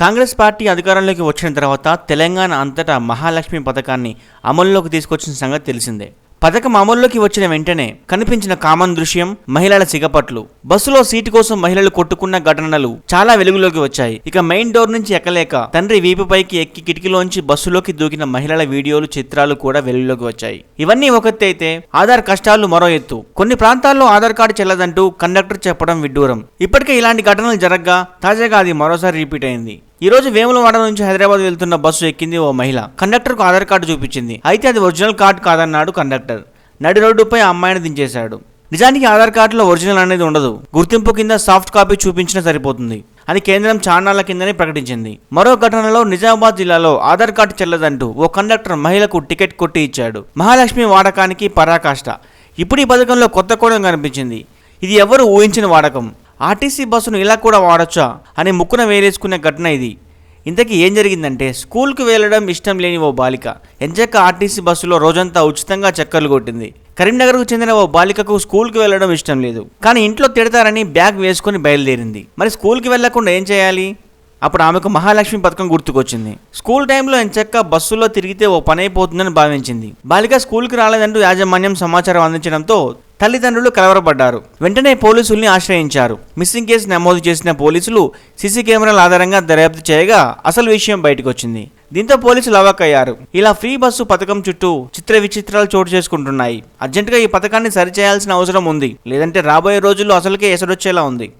Congress party అధికారంలోకి వచ్చిన తర్వాత తెలంగాణ అంతటా మహాలక్ష్మి పథకాన్ని అమల్లోకి తీసుకొచ్చిన సంగతి తెలిసిందే. పథకం అమల్లోకి వచ్చిన వెంటనే కనిపించిన కామన్ దృశ్యం మహిళల సిగపట్లు బస్సులో సీటు కోసం మహిళలు కొట్టుకున్న ఘటనలు చాలా వెలుగులోకి వచ్చాయి. ఇక మెయిన్ డోర్ నుంచి ఎక్కలేక తండ్రి వీపుపైకి ఎక్కి కిటికీలోంచి బస్సులోకి దూకిన మహిళల వీడియోలు చిత్రాలు కూడా వెలుగులోకి వచ్చాయి. ఇవన్నీ ఒక అయితే ఆధార్ కష్టాలు మరో ఎత్తు. కొన్ని ప్రాంతాల్లో ఆధార్ కార్డు చెల్లదంటూ కండక్టర్ చెప్పడం విడ్డూరం. ఇప్పటికే ఇలాంటి ఘటనలు జరగ్గా తాజాగా అది మరోసారి రిపీట్ అయింది. ఈ రోజు వేములవాడ నుంచి హైదరాబాద్ వెళ్తున్న బస్సు ఎక్కింది ఓ మహిళ. కండక్టర్కు ఆధార్ కార్డు చూపించింది. అయితే అది ఒరిజినల్ కార్డు కాదన్నాడు కండక్టర్. నడి రోడ్డుపై అమ్మాయిని దించేశాడు. నిజానికి ఆధార్ కార్డులో ఒరిజినల్ అనేది ఉండదు. గుర్తింపు కింద సాఫ్ట్ కాపీ చూపించినా సరిపోతుంది. అని కేంద్రం చాన్నాళ్ళ కిందనే ప్రకటించింది. మరో ఘటనలో నిజామాబాద్ జిల్లాలో ఆధార్ కార్డు చెల్లదంటూ ఓ కండక్టర్ మహిళకు టికెట్ కొట్టి ఇచ్చాడు. మహాలక్ష్మి వాడకానికి పరాకాష్ట. ఇప్పుడు ఈ పథకంలో కొత్త కోణం కనిపించింది. ఇది ఎవరు ఊహించిన వాడకం. ఆర్టీసీ బస్సును ఇలా కూడా వాడొచ్చా అని ముక్కున వేలేసుకునే ఘటన ఇది. ఇంతకీ ఏం జరిగిందంటే స్కూల్కి వెళ్ళడం ఇష్టం లేని ఓ బాలిక ఎంచక్క ఆర్టీసీ బస్సులో రోజంతా ఉచితంగా చక్కర్లు కొట్టింది. కరీంనగర్కు చెందిన ఓ బాలికకు స్కూల్కి వెళ్ళడం ఇష్టం లేదు. కానీ ఇంట్లో తిడతారని బ్యాగ్ వేసుకుని బయలుదేరింది. మరి స్కూల్కి వెళ్ళకుండా ఏం చేయాలి? అప్పుడు ఆమెకు మహాలక్ష్మి పథకం గుర్తుకొచ్చింది. స్కూల్ టైంలో ఎంచక్క బస్సులో తిరిగితే ఓ పని అయిపోతుందని భావించింది. బాలిక స్కూల్కి రాలేదంటూ యాజమాన్యం సమాచారం అందించడంతో తల్లిదండ్రులు కలవరపడ్డారు. వెంటనే పోలీసుల్ని ఆశ్రయించారు. మిస్సింగ్ కేసు నమోదు చేసిన పోలీసులు సీసీ కెమెరాల ఆధారంగా దర్యాప్తు చేయగా అసలు విషయం బయటకు వచ్చింది దీంతో పోలీసులు అవాక్కయ్యారు ఇలా ఫ్రీ బస్సు పథకం చుట్టూ చిత్ర విచిత్రాలు చోటు చేసుకుంటున్నాయి. అర్జెంటుగా ఈ పథకాన్ని సరిచేయాల్సిన అవసరం ఉంది. లేదంటే రాబోయే రోజుల్లో అసలుకే ఎసరొచ్చేలా ఉంది.